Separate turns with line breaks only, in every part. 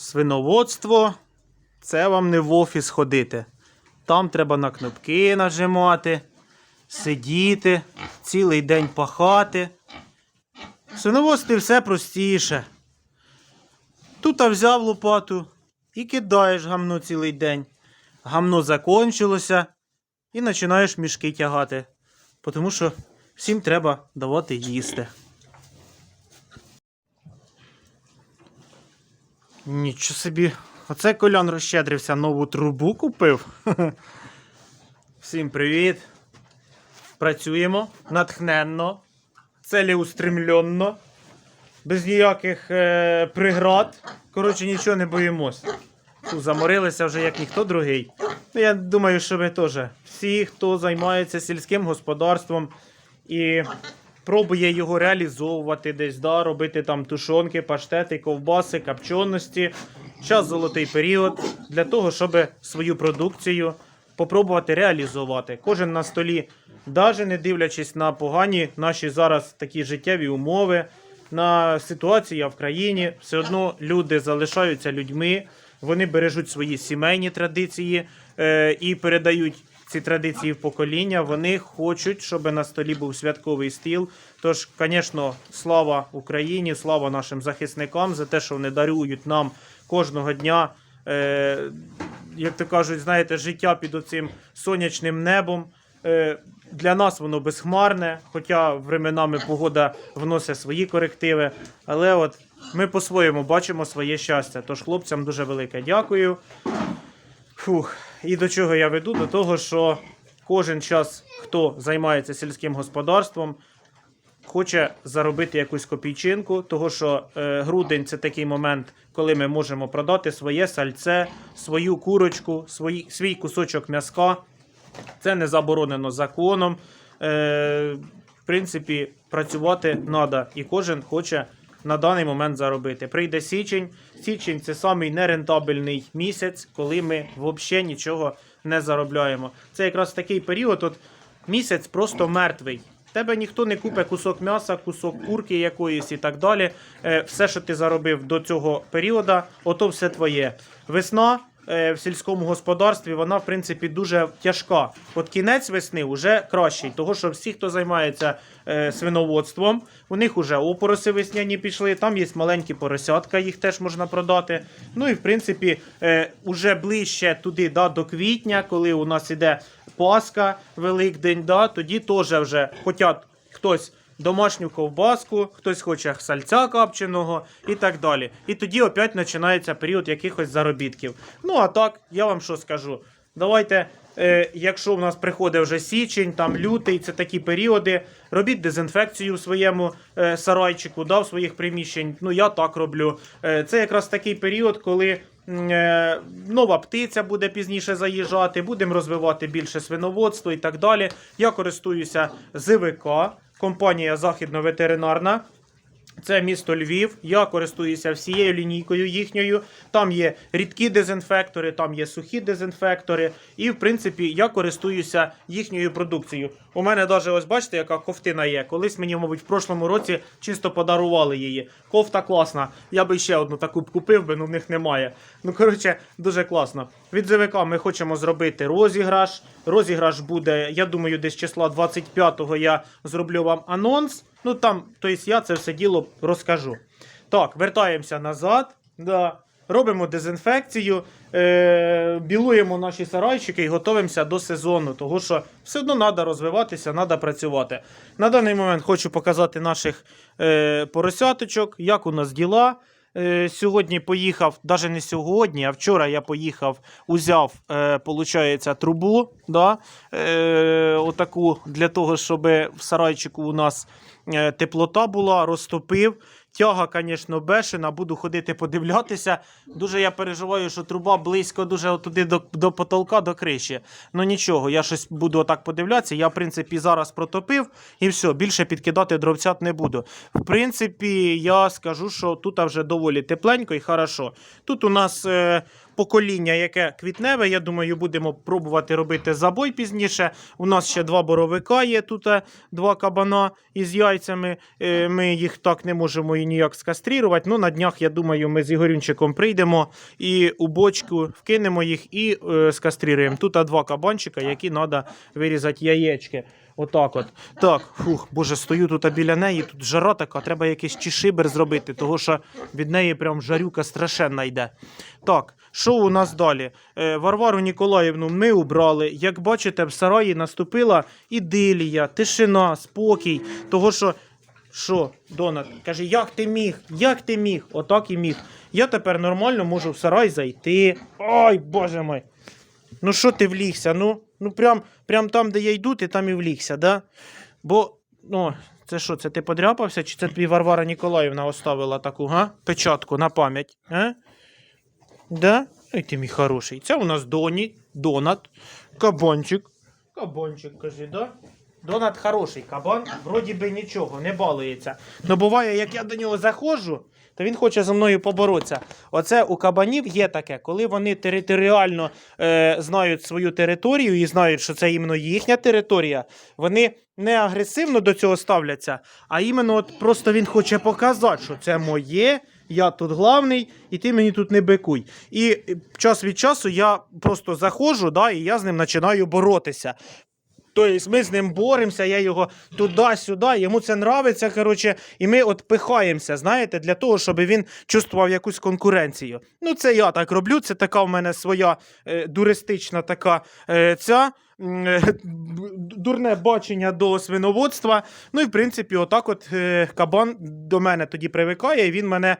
Свиноводство це вам не в офіс ходити. Там треба на кнопки нажимати, сидіти, цілий день пахати. В свиноводстві все простіше. Тут взяв лопату і кидаєш гамно цілий день. Гамно закончилося і починаєш мішки тягати. Тому що всім треба давати їсти. Нічого собі. Оце Колян розщедрився, нову трубу купив. Всім привіт. Працюємо натхненно, цілеустремленно, без ніяких е, преград. Коротше, нічого не боїмось. Заморилися вже як ніхто другий. Ну, я думаю, що ви теж. Всі, хто займається сільським господарством і пробує його реалізовувати десь, да, робити там тушонки, паштети, ковбаси, копченості. Час золотий період для того, щоб свою продукцію попробувати реалізувати. Кожен на столі, навіть не дивлячись на погані наші зараз такі життєві умови, на ситуацію в країні, все одно люди залишаються людьми, вони бережуть свої сімейні традиції е, і передають ці традиції в покоління. Вони хочуть, щоб на столі був святковий стіл. Тож, звісно, слава Україні, слава нашим захисникам за те, що вони дарують нам кожного дня. Е, як то кажуть, знаєте, життя під оцим сонячним небом. Е, для нас воно безхмарне, хоча временами погода вносить свої корективи. Але от ми по-своєму бачимо своє щастя. Тож хлопцям дуже велике дякую. Фух. І до чого я веду? До того, що кожен час, хто займається сільським господарством, хоче заробити якусь копійчинку, того що е, грудень це такий момент, коли ми можемо продати своє сальце, свою курочку, свої, свій кусочок м'яска. Це не заборонено законом. Е, в принципі, працювати треба, і кожен хоче на даний момент заробити. Прийде січень. Січень це самий нерентабельний місяць, коли ми взагалі нічого не заробляємо. Це якраз такий період. От місяць просто мертвий. Тебе ніхто не купить кусок м'яса, кусок курки якоїсь і так далі. Е, все, що ти заробив до цього періоду, ото все твоє. Весна в сільському господарстві, вона, в принципі, дуже тяжка. От кінець весни вже кращий, того що всі, хто займається е, свиноводством, у них вже опороси весняні пішли, там є маленькі поросятка, їх теж можна продати. Ну і в принципі, е, уже ближче туди да, до квітня, коли у нас іде Пасха, Великдень, да, тоді теж вже хочуть хтось домашню ковбаску, хтось хоче сальця капченого і так далі. І тоді опять починається період якихось заробітків. Ну а так, я вам що скажу. Давайте, е, якщо в нас приходить вже січень, там лютий, це такі періоди, робіть дезінфекцію в своєму е, сарайчику, да, в своїх приміщень. Ну я так роблю. Е, це якраз такий період, коли. е, Нова птиця буде пізніше заїжджати, будемо розвивати більше свиноводство і так далі. Я користуюся ЗВК, компанія Західно-ветеринарна. Це місто Львів. Я користуюся всією лінійкою їхньою. Там є рідкі дезінфектори, там є сухі дезінфектори. І, в принципі, я користуюся їхньою продукцією. У мене навіть ось бачите, яка ковтина є. Колись мені, мабуть, в прошлому році чисто подарували її. Кофта класна. Я би ще одну таку б купив, би, ну в них немає. Ну, коротше, дуже класно. Від ЗВК ми хочемо зробити розіграш. Розіграш буде, я думаю, десь числа 25-го я зроблю вам анонс. Ну там, тобто я це все діло розкажу. Так, вертаємося назад. Да. Робимо дезінфекцію, е- білуємо наші сарайчики і готуємося до сезону, тому що все одно треба розвиватися, треба працювати. На даний момент хочу показати наших е- поросяточок, як у нас діла. Е, сьогодні поїхав, навіть не сьогодні, а вчора я поїхав, узяв, е, получається, трубу, да, е, отаку, для того, щоб в сарайчику у нас е, теплота була, розтопив. Тяга, звісно, бешена, буду ходити подивлятися. Дуже я переживаю, що труба близько дуже туди до, до потолка, до криші. Ну нічого, я щось буду отак подивлятися. Я, в принципі, зараз протопив і все, більше підкидати дровцят не буду. В принципі, я скажу, що тут вже доволі тепленько і хорошо. Тут у нас е, покоління, яке квітневе. Я думаю, будемо пробувати робити забой пізніше. У нас ще два боровика є тут, е, два кабана із яйцями. Е, Ми їх так не можемо і ніяк скастрірувати. Ну, на днях, я думаю, ми з Ігорюнчиком прийдемо і у бочку вкинемо їх і е, скастріруємо. Тут два кабанчика, які треба вирізати яєчки. Отак от. Так, фух, боже, стою тут біля неї, тут жара така, треба якийсь чишибер зробити, того що від неї прям жарюка страшенна йде. Так, що у нас далі? Е, Варвару Ніколаївну ми убрали. Як бачите, в сараї наступила ідилія, тишина, спокій. Того що. Що, Донат? Каже, як ти міг? Як ти міг? Отак і міг. Я тепер нормально можу в сарай зайти. Ой, боже мой. Ну що ти влігся? Ну, ну прям, прям там, де я йду, ти там і влігся, да? Бо, ну, це що, це ти подряпався, чи це тобі Варвара Ніколаївна оставила таку, га? Печатку на пам'ять, а? Да? Ой, ти мій хороший. Це у нас Доні, Донат, кабанчик. Кабанчик, кажи, да? Донат хороший кабан, вроді би нічого, не балується. Ну буває, як я до нього заходжу, то він хоче зі мною поборотися. Оце у кабанів є таке, коли вони територіально е, знають свою територію і знають, що це іменно їхня територія, вони не агресивно до цього ставляться, а іменно от просто він хоче показати, що це моє. Я тут главний, і ти мені тут не бикуй. І час від часу я просто заходжу, да, і я з ним починаю боротися. Тобто ми з ним боремося, я його туди-сюди, йому це нравиться, коротше, і ми от пихаємося, знаєте, для того, щоб він чувствував якусь конкуренцію. Ну, це я так роблю, це така в мене своя е, дуристична така е, ця. е, Дурне бачення до свиноводства. Ну і в принципі, отак от е, кабан до мене тоді привикає, і він мене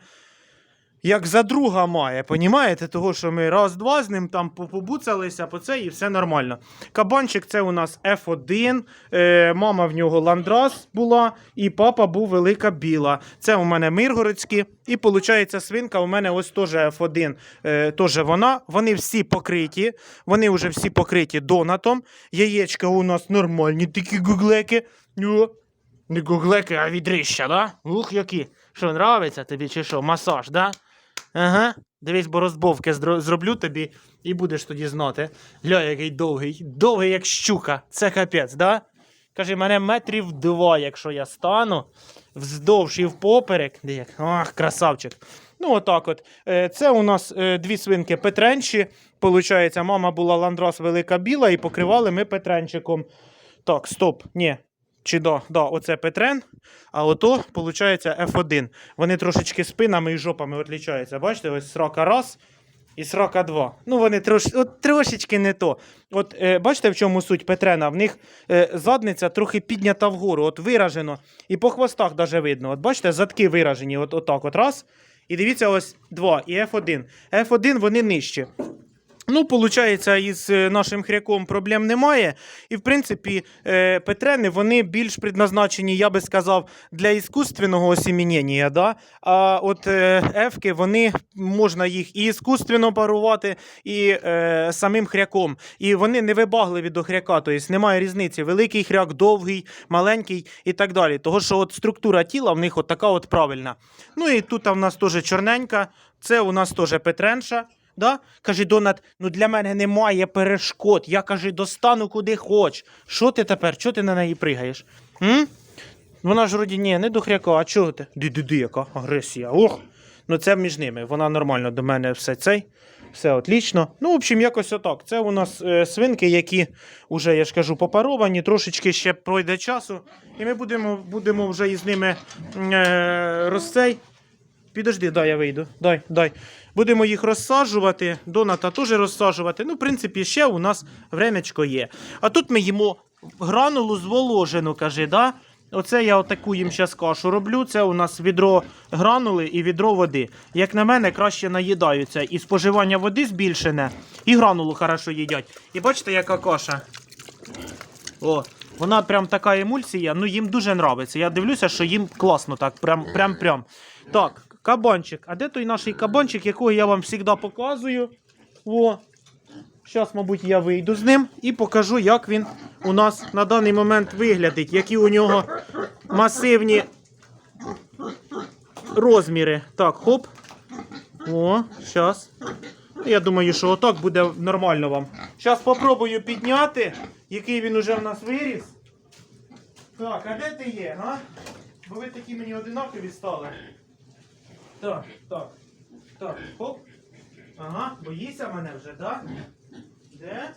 як за друга має, понімаєте? Того, що ми раз-два з ним там по- побуцалися по це і все нормально. Кабанчик це у нас F1, е, мама в нього ландрас була, і папа був велика біла. Це у мене миргородські. І виходить, свинка у мене ось теж F1, е, теж вона. Вони всі покриті, вони вже всі покриті донатом. Яєчка у нас нормальні, такі гуглеки. Не гуглеки, а відрища, да? Ух, які. Що, нравиться тобі чи що? Масаж, да? Ага. Дивись, бо розбовки зроблю тобі і будеш тоді знати. Гля, який довгий. Довгий, як щука. Це капець, да? Каже, мене метрів два, якщо я стану, вздовж і впоперек. Як? Ах, красавчик. Ну, отак от. Е, Це у нас е, дві свинки Петренчі. Получається, мама була ландрас велика біла, і покривали ми Петренчиком. Так, стоп, ні. Чи да, да, оце Петрен, а ото, виходить, F1. Вони трошечки спинами і жопами відрізняються. Бачите, ось срока раз і срока два. Ну, вони трош, от, трошечки не то. От е, бачите, в чому суть Петрена? В них е, задниця трохи піднята вгору, от виражено. І по хвостах даже видно. От бачите, задки виражені, от, отак от раз. І дивіться, ось два і F1. F1 вони нижчі. Ну, виходить, із е, нашим хряком проблем немає. І, в принципі, е, петрени вони більш предназначені, я би сказав, для іскусственного осімінення. Да? А от е, ефки, вони можна їх і іскусственно парувати, і е, самим хряком. І вони не вибагливі до хряка, тобто немає різниці. Великий хряк, довгий, маленький і так далі. Того, що от структура тіла в них от така от правильна. Ну і тут в нас теж чорненька, це у нас теж петренша. Да? Каже Донат, ну для мене немає перешкод. Я каже, достану куди хоч. Що ти тепер? Чого ти на неї пригаєш? М? Вона ж вроді ні, не до хряка, а чого ти? Ди-ди-ди, яка агресія. Ох! Ну це між ними. Вона нормально до мене все цей. Все отлично. Ну, в общем, якось отак. Це у нас е, свинки, які вже, я ж кажу, попаровані, трошечки ще пройде часу. І ми будемо, будемо вже із ними е, розцей. Підожди, дай я вийду. Дай, дай. Будемо їх розсаджувати, доната теж розсаджувати. Ну, в принципі, ще у нас времечко є. А тут ми їмо гранулу зволожену, каже, да? Оце я отаку їм зараз кашу роблю. Це у нас відро гранули і відро води. Як на мене, краще наїдаються. І споживання води збільшене, і гранулу хорошо їдять. І бачите, яка каша? О, вона прям така емульсія, ну їм дуже нравиться. Я дивлюся, що їм класно так, прям прям прям. Так, кабанчик. А де той наш кабанчик, якого я вам завжди показую? О. Зараз, мабуть, я вийду з ним і покажу, як він у нас на даний момент виглядить, які у нього масивні розміри. Так, хоп. О, зараз. Я думаю, що отак буде нормально вам. Зараз спробую підняти, який він уже в нас виріс. Так, а де ти є, а? Бо ви такі мені одинакові стали. Так, так. Так, хоп. Ага, боїся мене вже, так? Де?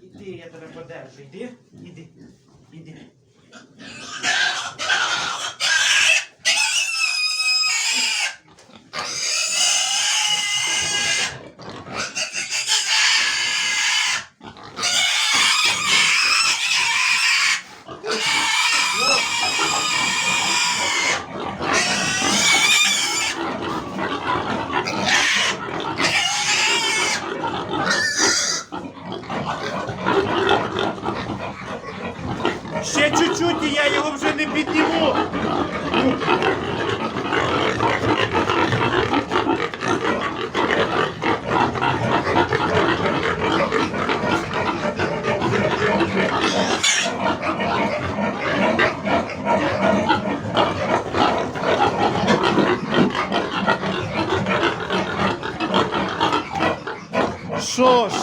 Іди, я тебе подержу. Іди, іди, іди. Ще чуть-чуть і я його вже не підніму.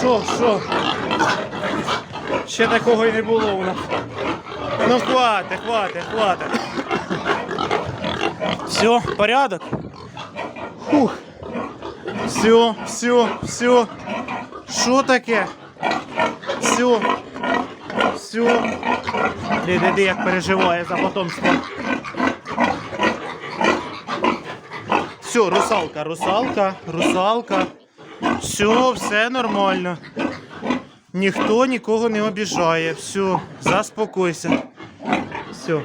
Що, що? Ще такого і не було у нас. Ну хватит, хватит, хватит. Все, порядок. Фух. Все, все, все. Що таке? Все. Все. Диди, як переживає за потомство. Все, русалка, русалка, русалка. Все, все нормально. Ніхто нікого не обіжає. Все, заспокойся. Все.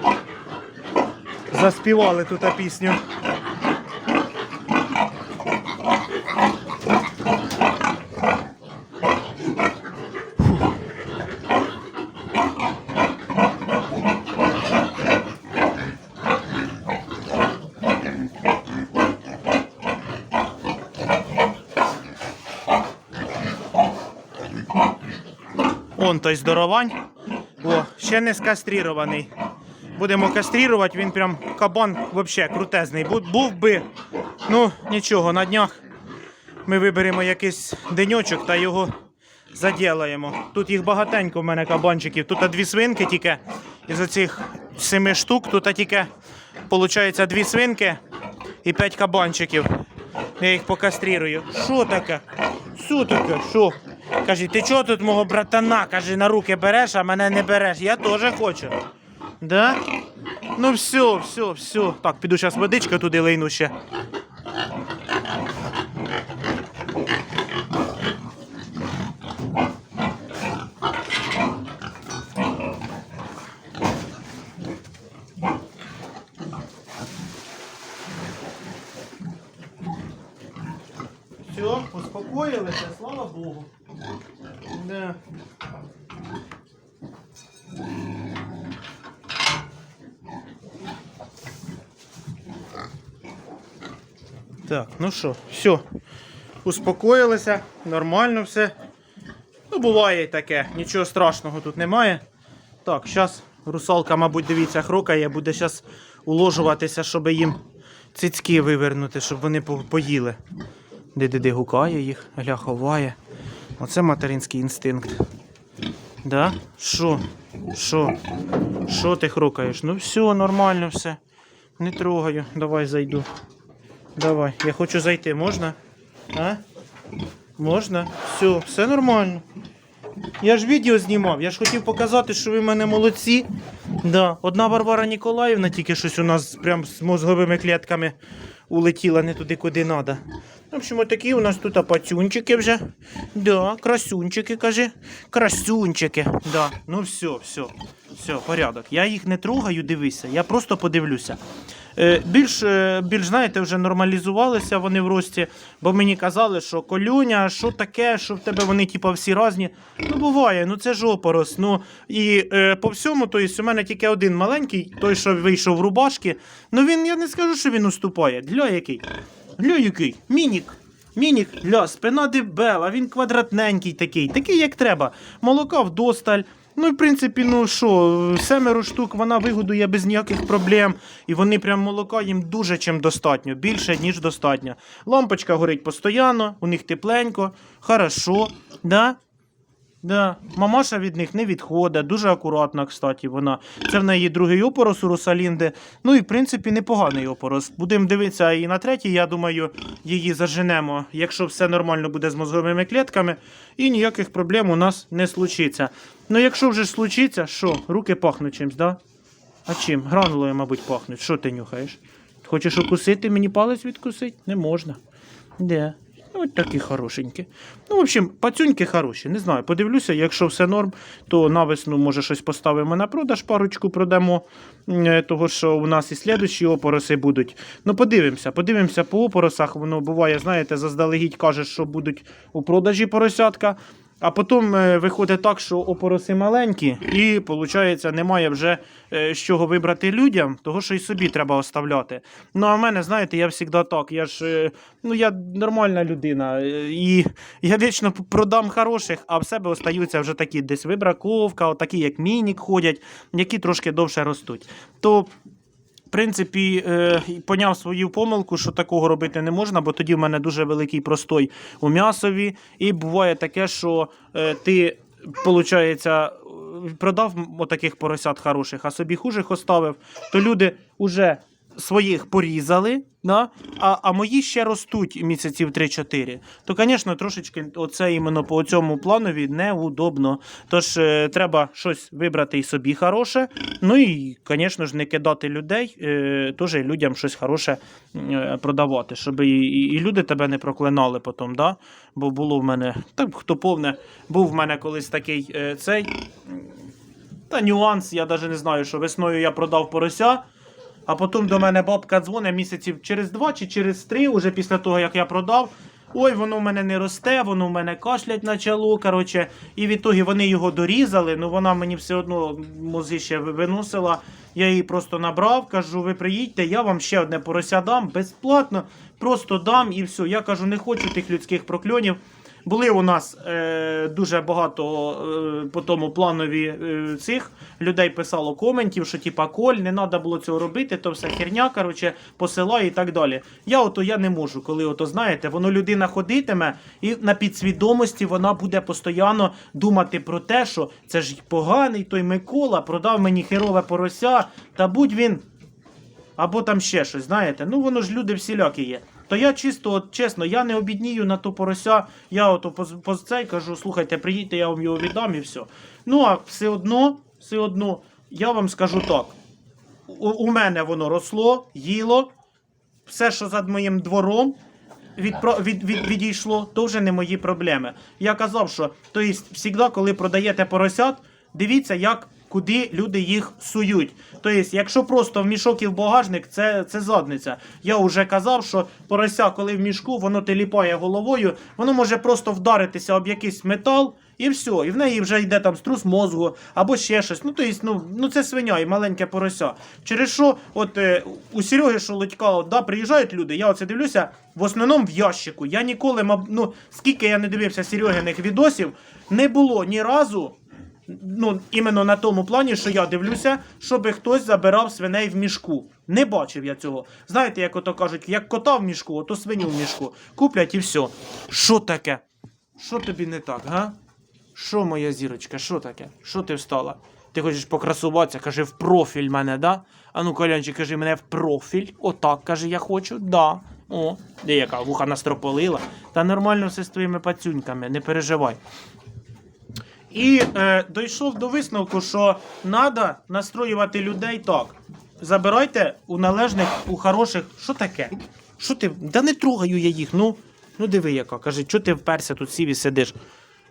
Заспівали тут пісню. Он той здоровань. О, ще не скастрірований. Будемо кастрірувати, він прям кабан взагалі крутезний. Бу- Був би. Ну, нічого, на днях ми виберемо якийсь деньочок та його заділаємо. Тут їх багатенько в мене кабанчиків. Тут дві свинки тільки. Із оцих семи штук, тут тільки, виходить, дві свинки і п'ять кабанчиків. Я їх покастрірую. Що таке? Що таке? Що? Каже, ти чого тут мого братана? Каже, на руки береш, а мене не береш. Я теж хочу. Да? Ну все, все, все. Так, піду зараз водичка туди лийну ще. Все, успокоїлися, слава Богу. Да. Так, ну що, все. Успокоїлися, нормально все. Ну, буває й таке, нічого страшного тут немає. Так, зараз русалка, мабуть, дивіться, хрокає, буде зараз уложуватися, щоб їм цицьки вивернути, щоб вони поїли. Де-де-де гукає їх, гля ховає. Оце материнський інстинкт. Да? Що? Що? Що ти хрукаєш? Ну все, нормально все. Не трогаю. Давай зайду. Давай. Я хочу зайти, можна? А? Можна? Все, все нормально. Я ж відео знімав, я ж хотів показати, що ви в мене молодці. Да. Одна Варвара Ніколаївна тільки щось у нас прям з мозговими клітками улетіла не туди, куди треба. В общем, отакі у нас тут пацюнчики вже. Да, красунчики, кажи. Красунчики. Да. Ну все, все, все, порядок. Я їх не трогаю, дивися, я просто подивлюся. Е, більш, е, більш, знаєте, вже нормалізувалися вони в рості, бо мені казали, що колюня, що таке, що в тебе вони, типа, всі різні. Ну, буває, ну це ж опорос. Ну, і е, по всьому, то есть, у мене тільки один маленький, той, що вийшов в рубашки. Ну він, я не скажу, що він уступає. Для який? Для який? Мінік. Мінік, ля, спина дебела, він квадратненький такий, такий, як треба. Молока вдосталь. Ну, в принципі, ну що, семеро штук вона вигодує без ніяких проблем. І вони прям молока їм дуже чим достатньо, більше, ніж достатньо. Лампочка горить постійно, у них тепленько, хорошо, да? Да. Мамаша від них не відходить, дуже акуратна, кстати, вона. Це в неї другий опорос у Росалінди. Ну і в принципі непоганий опорос. Будемо дивитися і на третій, я думаю, її заженемо, якщо все нормально буде з мозговими клітками, і ніяких проблем у нас не случиться. Ну якщо вже случиться, що, руки пахнуть чимсь, да? А чим? Гранулою, мабуть, пахнуть. Що ти нюхаєш? Хочеш укусити, мені палець відкусити? Не можна. Де? Ну, Ось такі хорошенькі. Ну, в общем, пацюньки хороші. Не знаю, подивлюся, якщо все норм, то навесну, може, щось поставимо на продаж, парочку продамо. Е, Того, що у нас і слідущі опороси будуть. Ну, подивимося, подивимося по опоросах. Воно буває, знаєте, заздалегідь каже, що будуть у продажі поросятка. А потім е, виходить так, що опороси маленькі, і виходить, немає вже е, з чого вибрати людям, того що і собі треба оставляти. Ну а в мене, знаєте, я завжди так. Я ж е, ну я нормальна людина, і я вічно продам хороших, а в себе остаються вже такі десь вибраковка, такі як мінік ходять, які трошки довше ростуть. То принципі, е, поняв свою помилку, що такого робити не можна, бо тоді в мене дуже великий простой у м'ясові. І буває таке, що е, ти, виходить, продав отаких поросят хороших, а собі хужих оставив, то люди вже своїх порізали, да? а, а мої ще ростуть місяців 3-4. То, звісно, трошечки оце іменно по цьому планові неудобно. Тож е, треба щось вибрати і собі хороше. Ну і, звісно ж, не кидати людей, е, теж людям щось хороше е, продавати, щоб і, і, і люди тебе не проклинали потім. Да? Бо було в мене, так хто повне, був в мене колись такий е, цей. Та нюанс, я навіть не знаю, що весною я продав порося. А потім до мене бабка дзвонить місяців через два чи через три, уже після того, як я продав. Ой, воно в мене не росте, воно в мене кашлять почало. Коротше, і в ітогі вони його дорізали. Ну вона мені все одно мози ще виносила. Я її просто набрав, кажу, ви приїдьте, я вам ще одне порося дам безплатно, просто дам і все. Я кажу, не хочу тих людських прокльонів. Були у нас е, дуже багато е, по тому планові е, цих людей писало коментів, що типа коль, не треба було цього робити, то все херня, коротше, посилає і так далі. Я ото я не можу, коли ото знаєте, воно людина ходитиме, і на підсвідомості вона буде постійно думати про те, що це ж поганий той Микола продав мені херове порося, та будь він або там ще щось, знаєте. Ну воно ж люди всілякі є. То я чисто, от, чесно, я не обіднію на то порося. Я ото по, цей кажу, слухайте, приїдьте, я вам його віддам і все. Ну а все одно, все одно, я вам скажу так. У, у мене воно росло, їло, все, що за моїм двором. Від, від, від, відійшло, то вже не мої проблеми. Я казав, що то завжди, коли продаєте поросят, дивіться, як куди люди їх сують. Тобто, якщо просто в мішок і в багажник, це, це задниця. Я вже казав, що порося, коли в мішку, воно теліпає головою, воно може просто вдаритися об якийсь метал. І все, і в неї вже йде там струс мозгу або ще щось. Ну, то есть, ну, ну це свиня і маленьке порося. Через що, от е, у Сереги Шолодька, от, да, приїжджають люди, я оце дивлюся, в основному в ящику. Я ніколи, ну, скільки я не дивився Серегиних відосів, не було ні разу, ну, іменно на тому плані, що я дивлюся, щоб хтось забирав свиней в мішку. Не бачив я цього. Знаєте, як ото кажуть, як кота в мішку, ото свиню в мішку. Куплять і все. Що таке? Що тобі не так, га? Що моя зірочка, що таке? Що ти встала? Ти хочеш покрасуватися, кажи в профіль мене, да? А ну, Колянчик, кажи мене в профіль. Отак, каже, я хочу, да. О, де яка вуха настрополила. Та нормально все з твоїми пацюньками, не переживай. І е, дійшов до висновку, що треба настроювати людей так. Забирайте у належних, у хороших. Що таке? Що ти? Да не трогаю я їх. Ну, ну диви, яка. Каже, що ти вперся тут сів і сидиш.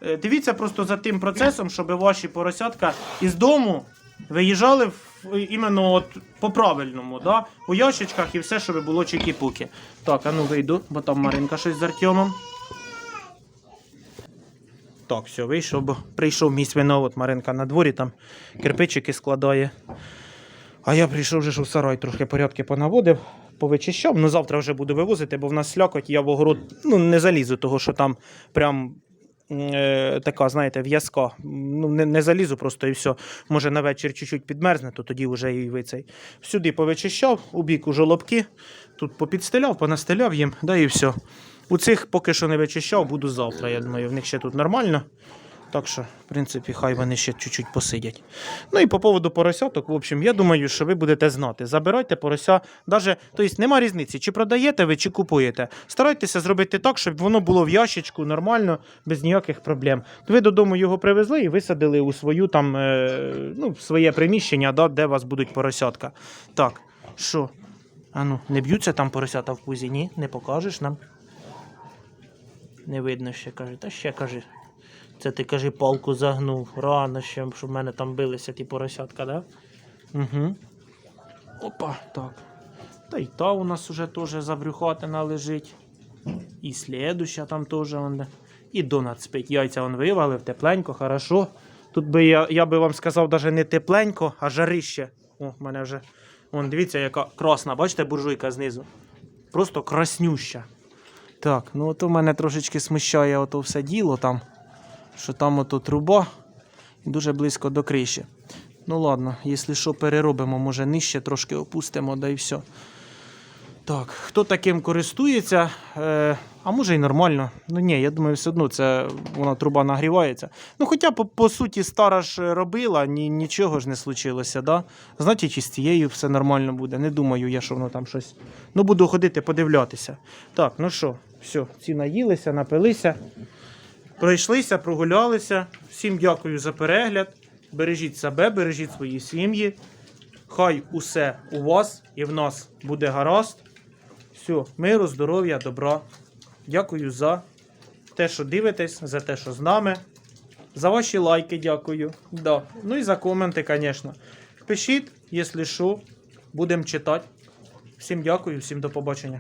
Е, дивіться просто за тим процесом, щоб ваші поросятка із дому виїжджали в, іменно от по правильному, да? у ящичках і все, щоб було чекі-пуки. Так, а ну вийду, бо там Маринка щось з Артемом. Так, все, вийшов, бо прийшов мій свиновод, Маринка на дворі, там кирпичики складає. А я прийшов вже у сарай, трохи порядки понаводив, повичищав. Ну завтра вже буду вивозити, бо в нас слякоть, я в огород ну, не залізу, того що там прям е, така, знаєте, в'язка. Ну, не, не залізу просто і все. Може на вечір чуть-чуть підмерзне, то тоді вже і ви цей. Сюди повичищав, у бік у жолобки, тут попідстеляв, понастеляв їм, да і все. У цих поки що не вичищав, буду завтра. Я думаю, в них ще тут нормально. Так що, в принципі, хай вони ще чуть-чуть посидять. Ну і по поводу поросяток, в общем, я думаю, що ви будете знати. Забирайте порося, даже, тобто нема різниці, чи продаєте ви, чи купуєте. Старайтеся зробити так, щоб воно було в ящичку нормально, без ніяких проблем. Ви додому його привезли і висадили у свою там, е, ну, своє приміщення, да, де у вас будуть поросятка. Так, що? А ну, не б'ються там поросята в пузі? Ні, не покажеш нам. Не видно ще каже. Та ще кажи. Це ти кажи, палку загнув. Рано ще, щоб в мене там билися ті поросятка, да? Угу. Опа, так. Та й та у нас уже теж забрюхатина лежить. І слідуща там теж. І донат спить. Яйця он вивалив, тепленько, хорошо. Тут би я, я би вам сказав, навіть не тепленько, а жарище. О, мене вже. Вон, дивіться, яка красна, бачите, буржуйка знизу. Просто краснюща. Так, ну от у мене трошечки смущає ото все діло там, що там ото труба і дуже близько до криші. Ну ладно, якщо що, переробимо, може нижче трошки опустимо, да і все. Так, хто таким користується, е, а може і нормально. Ну ні, я думаю, все одно це вона труба нагрівається. Ну, хоча, по, по суті, стара ж робила, ні, нічого ж не случилося, да? Значить, і цією все нормально буде. Не думаю я, що воно там щось. Ну, буду ходити подивлятися. Так, ну що, все, ці наїлися, напилися, пройшлися, прогулялися. Всім дякую за перегляд. Бережіть себе, бережіть свої сім'ї. Хай усе у вас і в нас буде гаразд. Все, миру, здоров'я, добра. Дякую за те, що дивитесь, за те, що з нами. За ваші лайки дякую. Да. Ну і за коменти, звісно. Пишіть, якщо що, будемо читати. Всім дякую, всім до побачення.